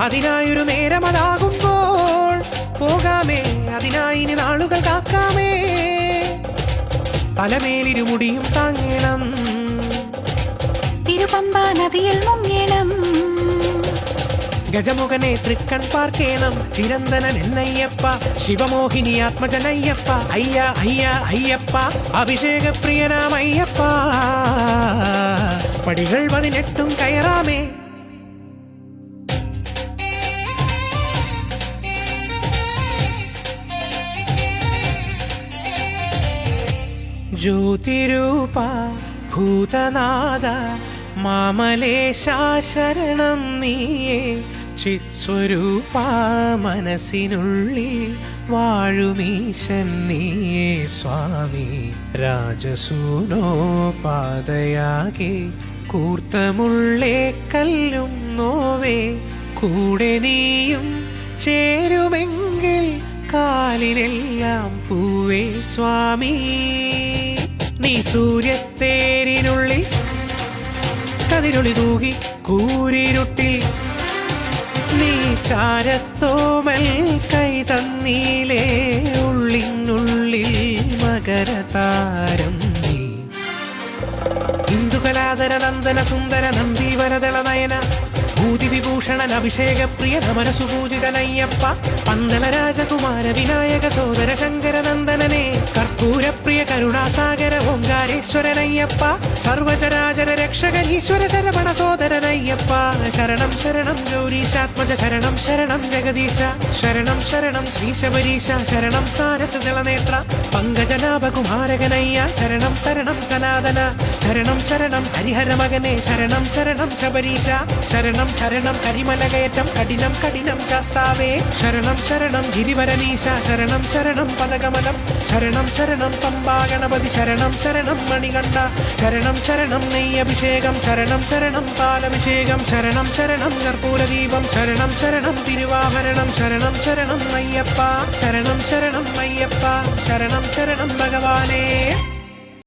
അതിനായൊരു നേരമതാകുമ്പോൾ പോകാമേ അതിനായി ഇനി നാളുകൾ കാക്കാമേ. തലമേലിരുമുടിയും താങ്ങണം. തിരുപമ്പ നദിയിൽ മുങ്ങണം. ഗജമുഖനെ തൃക്കൺ പാർക്കേണം. ചിരന്തനൻ എന്നയ്യപ്പ ശിവമോഹിനി ആത്മജനയ്യപ്പ അയ്യ അയ്യ അയ്യപ്പ അഭിഷേക പ്രിയനാം പടികൾ പതിനെട്ടും കയറാമേ. ജ്യോതിരൂപ ഭൂതനാഥ മാമലേശാശരണം നീയേ. ചിത്സ്വരൂപ മനസ്സിനുള്ളിൽ വാഴുനീശൻ നീയേ സ്വാമി. രാജസൂനോ പാതയാകെ കൂർത്തമുള്ളേ കല്ലും നോവേ. കൂടെ നീയും ചേരുമെങ്കിൽ കാലിലെല്ലാം പൂവേ സ്വാമി. നീ സൂര്യത്തേരിനുള്ളിൽ കതിരൊളി തൂകി കൂരിരുട്ടിൽ. നീ ചാരത്തോമൽ കൈ തന്നീലേ ഉള്ളിനുള്ളിൽ മകരതാരം നീ. ഹിന്ദുകലാതര നന്ദന സുന്ദര നന്ദി വരതള നയന ഭൂതി വിഭൂഷണൻ അഭിഷേക പ്രിയ നമന സുപൂജിതനയ്യപ്പ പന്തള രാജകുമാര വിനായക സോദര ശങ്കരനന്ദനനെ കർപ്പൂര പ്രിയ ഓങ്കാരേശ്വരനയ്യപ്പ സർവചരാചര രക്ഷകൻ ഈശ്വര ശരവണ സോദരനയ്യപ്പ ശരണം ശരണം ഗൗരീശാത്മജ ശരണം ശരണം ജഗദീശ ശരണം ശരണം ശ്രീ ശബരീശ ശരണം സാരസ ജലനേത്ര പങ്കജനാഭകുമാരകനയ്യ ശരണം തരണം സനാതന ശരണം ശരണം ഹരിഹര മകനെ ശരണം ശരണം ശബരീശ ശരണം ശരണം കരിമലകയറ്റം കഠിനം കഠിനം ശാസ്താവേ ശരണം ശരണം ഗിരിവരനീശ ശരണം ശരണം പദകമലം ശരണം ശരണം പമ്പാ ഗണപതി ശരണം ശരണം മണികണ്ഠ ശരണം ശരണം നെയ്യഭിഷേകം. ശരണം ശരണം പാലഭിഷേകം. ശരണം ശരണം കർപ്പൂരദീപം. ശരണം ശരണം തിരുവാഭരണം. ശരണം ശരണം അയ്യപ്പ. ശരണം ശരണം അയ്യപ്പ. ശരണം ശരണം ഭഗവാനേ.